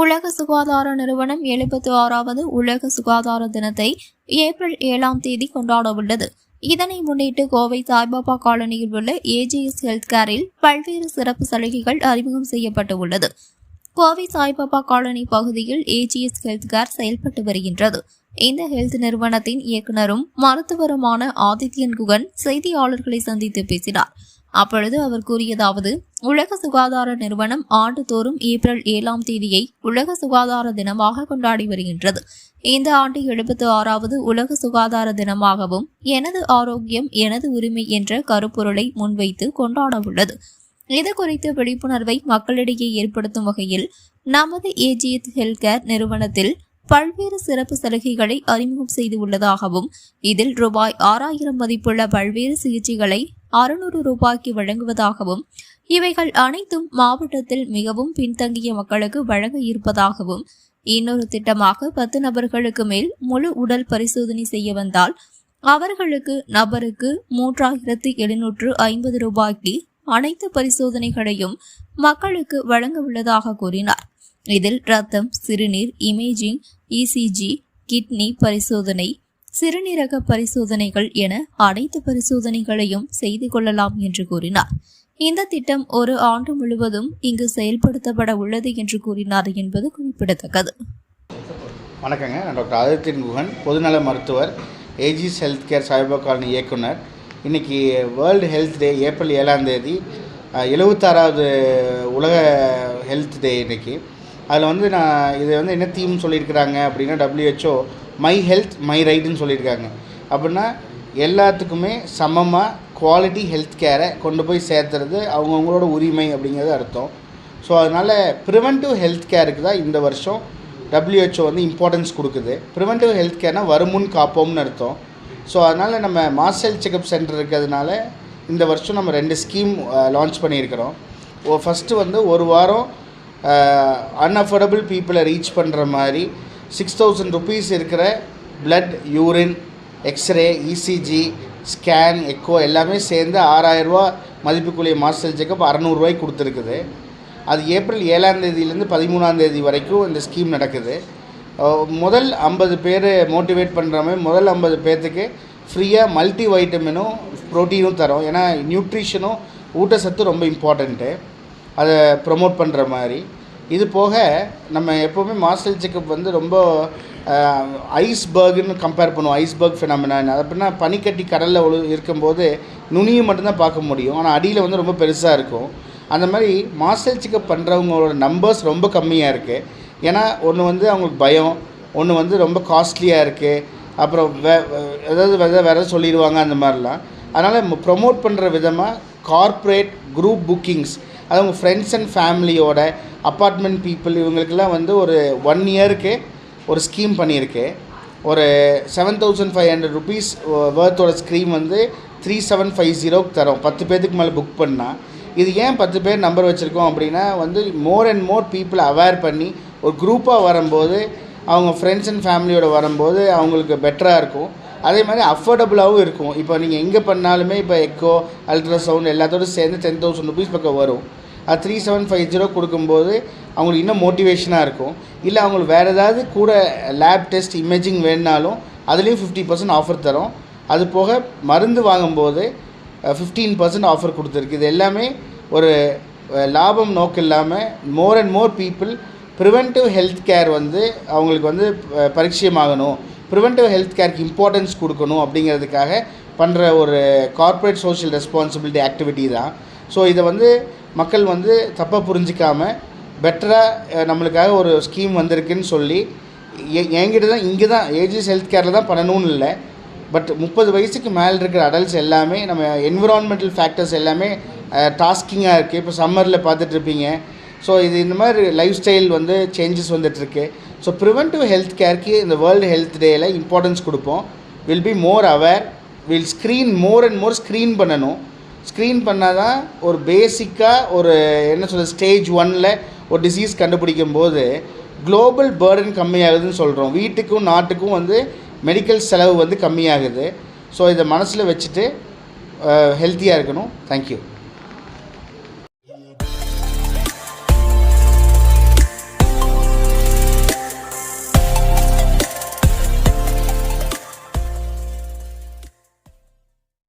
உலக சுகாதார நிறுவனம் எழுபத்தி ஆறாவது உலக சுகாதார தினத்தை ஏப்ரல் ஏழாம் தேதி கொண்டாடவுள்ளது. இதனை முன்னிட்டு கோவை சாய்பாபா காலனியில் உள்ள ஏஜிஎஸ் ஹெல்த் கேரில் பல்வேறு சிறப்பு சலுகைகள் அறிமுகம் செய்யப்பட்டு உள்ளது கோவை சாய்பாபா காலனி பகுதியில் ஏஜிஎஸ் ஹெல்த் கேர் செயல்பட்டு வருகின்றது. இந்த ஹெல்த் நிறுவனத்தின் இயக்குனரும் மருத்துவருமான ஆதித்யன் குகன் செய்தியாளர்களை சந்தித்து பேசினார். அப்பொழுது அவர் கூறியதாவது உலக சுகாதார நிறுவனம் ஆண்டுதோறும் ஏப்ரல் ஏழாம் தேதியை உலக சுகாதார தினமாக கொண்டாடி வருகின்றது. இந்த ஆண்டு எழுபத்தி ஆறாவது உலக சுகாதார தினமாகவும் எனது ஆரோக்கியம் எனது உரிமை என்ற கருப்பொருளை முன்வைத்து கொண்டாட உள்ளது இது குறித்த விழிப்புணர்வை மக்களிடையே ஏற்படுத்தும் வகையில் நமது ஏஜிஎத் ஹெல்த் கேர் நிறுவனத்தில் பல்வேறு சிறப்பு சலுகைகளை அறிமுகம் செய்து உள்ளதாகவும் இதில் ரூபாய் ஆறாயிரம் மதிப்புள்ள பல்வேறு சிகிச்சைகளை அறுநூறு ரூபாய்க்கு வழங்குவதாகவும் இவைகள் அனைத்தும் மாவட்டத்தில் மிகவும் பின்தங்கிய மக்களுக்கு வழங்க இருப்பதாகவும் இன்னொரு திட்டமாக பத்து நபர்களுக்கு மேல் முழு உடல் பரிசோதனை செய்ய வந்தால் அவர்களுக்கு நபருக்கு மூன்றாயிரத்து எழுநூற்று ஐம்பது ரூபாய்க்கு அனைத்து பரிசோதனைகளையும் மக்களுக்கு வழங்க உள்ளதாக கூறினார். இதில் ரத்தம் சிறுநீர் இமேஜிங் இசிஜி கிட்னி பரிசோதனை சிறுநீரக பரிசோதனைகள் என அனைத்து பரிசோதனைகளையும் செய்து கொள்ளலாம் என்று கூறினார். இந்த திட்டம் ஒரு ஆண்டு முழுவதும் இங்கு செயல்படுத்தப்பட உள்ளது என்று கூறினார் என்பது குறிப்பிடத்தக்கது. வணக்கங்க. நான் டாக்டர் ஆதித்யன் குகன் பொதுநல மருத்துவர் Aegis health care Saiba colony இயக்குனர். இன்றைக்கி வேர்ல்டு ஹெல்த் டே ஏப்ரல் ஏழாம் தேதி எழுபத்தாறாவது உலக ஹெல்த் டே இன்றைக்கி அதில் வந்து நான் இது வந்து என்ன தீம் சொல்லியிருக்கிறாங்க அப்படின்னா டபிள்யூஹெச்ஓ மை ஹெல்த் மை ரைட்டுன்னு சொல்லியிருக்காங்க. அப்படின்னா எல்லாத்துக்குமே சமமாக குவாலிட்டி ஹெல்த் கேரை கொண்டு போய் சேர்த்துறது அவங்கவுங்களோட உரிமை அப்படிங்கிறது அர்த்தம். ஸோ அதனால் ப்ரிவென்டிவ் ஹெல்த் கேருக்கு தான் இந்த வருஷம் டபிள்யூஹெச்ஓ வந்து இம்பார்ட்டன்ஸ் கொடுக்குது. ப்ரிவென்டிவ் ஹெல்த் கேர்னால் வருமுன் காப்போம்னு அர்த்தம். ஸோ அதனால் நம்ம மாஸ் ஹெல்த் செக்கப் சென்டர் இருக்கிறதுனால இந்த வருஷம் நம்ம ரெண்டு ஸ்கீம் லான்ச் பண்ணியிருக்கிறோம். ஃபஸ்ட்டு வந்து ஒரு வாரம் அன்அஃபோர்டபுள் பீப்புளை ரீச் பண்ணுற மாதிரி சிக்ஸ் தௌசண்ட் ருபீஸ் இருக்கிற blood urine X-ray ECG scan echo எல்லாமே சேர்ந்து ஆறாயிரரூவா மதிப்புக்குரிய மாஸ்டர் செக்கப் அறநூறுவாய்க்கு கொடுத்துருக்குது. அது ஏப்ரல் ஏழாம் தேதியிலேருந்து பதிமூணாம் தேதி வரைக்கும் இந்த ஸ்கீம் நடக்குது. முதல் ஐம்பது பேர் மோட்டிவேட் பண்ணுற மாதிரி முதல் ஐம்பது பேர்த்துக்கு ஃப்ரீயாக மல்டி வைட்டமினும் ப்ரோட்டீனும் தரோம். ஏன்னா நியூட்ரிஷனும் ஊட்டச்சத்து ரொம்ப இம்பார்ட்டண்ட்டு அதை ப்ரொமோட் பண்ணுற மாதிரி. இது போக நம்ம எப்போவுமே மாஸ்டர் செக்கப் வந்து ரொம்ப ஐஸ்பர்க்னு கம்பேர் பண்ணுவோம். ஐஸ்பர்க் ஃபினாமினான் அது அப்படின்னா பனிக்கட்டி கடலில் ஒழு இருக்கும்போது நுனியை மட்டும்தான் பார்க்க முடியும். ஆனால் அடியில் வந்து ரொம்ப பெருசாக இருக்கும். அந்த மாதிரி மாஸ்டர் செக்கப் பண்ணுறவங்களோட நம்பர்ஸ் ரொம்ப கம்மியாக இருக்குது ஏன்னா ஒன்று வந்து அவங்களுக்கு பயம் ஒன்று வந்து ரொம்ப காஸ்ட்லியாக இருக்குது அப்புறம் வே ஏதாவது வேறு வேறு சொல்லிடுவாங்க அந்த மாதிரிலாம். அதனால் ப்ரொமோட் பண்ணுற விதமாக கார்ப்பரேட் குரூப் புக்கிங்ஸ் அது உங்கள் ஃப்ரெண்ட்ஸ் அண்ட் ஃபேமிலியோட அப்பார்ட்மெண்ட் பீப்புள் இவங்களுக்கெல்லாம் வந்து ஒரு ஒன் இயருக்கு ஒரு ஸ்கீம் பண்ணியிருக்கு. ஒரு seven thousand five hundred rupees வேர்த்தோட scheme வந்து த்ரீ செவன் ஃபைவ் ஜீரோக்கு தரோம். பத்து பேர்த்துக்கு மேலே புக் பண்ணால் இது ஏன் பத்து பேர் நம்பர் வச்சுருக்கோம் அப்படின்னா வந்து more and more people aware பண்ணி ஒரு குரூப்பாக வரும்போது அவங்க ஃப்ரெண்ட்ஸ் அண்ட் ஃபேமிலியோடு வரும்போது அவங்களுக்கு பெட்டராக இருக்கும். அதே மாதிரி அஃபோர்டபுளாகவும் இருக்கும். இப்போ நீங்கள் எங்கே பண்ணாலுமே இப்போ எக்கோ அல்ட்ராசவுண்ட் எல்லாத்தோடும் சேர்ந்து டென் தௌசண்ட் ருபீஸ் பக்கம் வரும். அது த்ரீ செவன் ஃபைவ் ஜீரோ கொடுக்கும்போது அவங்களுக்கு இன்னும் மோட்டிவேஷனாக இருக்கும். இல்லை அவங்களுக்கு வேறு ஏதாவது கூட லேப் டெஸ்ட் இமேஜிங் வேணுனாலும் அதுலேயும் ஃபிஃப்டி பர்சன்ட் ஆஃபர் தரும். அது போக மருந்து வாங்கும்போது ஃபிஃப்டீன் பர்சன்ட் ஆஃபர் கொடுத்துருக்கு. இது எல்லாமே ஒரு லாபம் நோக்கம் இல்லாமல் more and more people preventive health care வந்து அவங்களுக்கு வந்து பரிச்சயமாகணும். ப்ரிவென்டிவ் ஹெல்த் கேருக்கு இம்பார்ட்டன்ஸ் கொடுக்கணும் அப்படிங்கிறதுக்காக பண்ணுற ஒரு கார்ப்பரேட் சோஷியல் ரெஸ்பான்சிபிலிட்டி ஆக்டிவிட்டி தான். ஸோ இதை வந்து மக்கள் வந்து தப்பாக புரிஞ்சிக்காமல் பெட்டராக நம்மளுக்காக ஒரு ஸ்கீம் வந்திருக்குன்னு சொல்லி எ- என்கிட்ட தான் இங்கே தான் ஏஜிஸ் ஹெல்த் கேரில் தான் பண்ணணும்னு இல்லை. பட் முப்பது வயசுக்கு மேலே இருக்கிற அடல்ட்ஸ் எல்லாமே நம்ம என்விரான்மெண்டல் ஃபேக்டர்ஸ் எல்லாமே டாஸ்கிங்காக இருக்குது இப்போ சம்மரில் பார்த்துட்ருப்பீங்க ஸோ இது இந்த மாதிரி லைஃப் ஸ்டைல் வந்து சேஞ்சஸ் வந்துட்டுருக்கு. ஸோ ப்ரிவென்டிவ் ஹெல்த் கேருக்கு இந்த வேர்ல்டு ஹெல்த் டேயில் இம்பார்ட்டன்ஸ் கொடுப்போம். Will be more aware will screen more and more screen பண்ணணும். ஸ்க்ரீன் பண்ணால் தான் ஒரு பேசிக்காக ஒரு என்ன சொல்கிறது ஸ்டேஜ் ஒனில் ஒரு டிசீஸ் கண்டுபிடிக்கும் போது குளோபல் பேர்டன் கம்மியாகுதுன்னு சொல்கிறோம் வீட்டுக்கும் நாட்டுக்கும் வந்து மெடிக்கல் செலவு வந்து கம்மியாகுது. ஸோ இதை மனசில் வச்சுட்டு ஹெல்த்தியாக இருக்கணும். தேங்க்யூ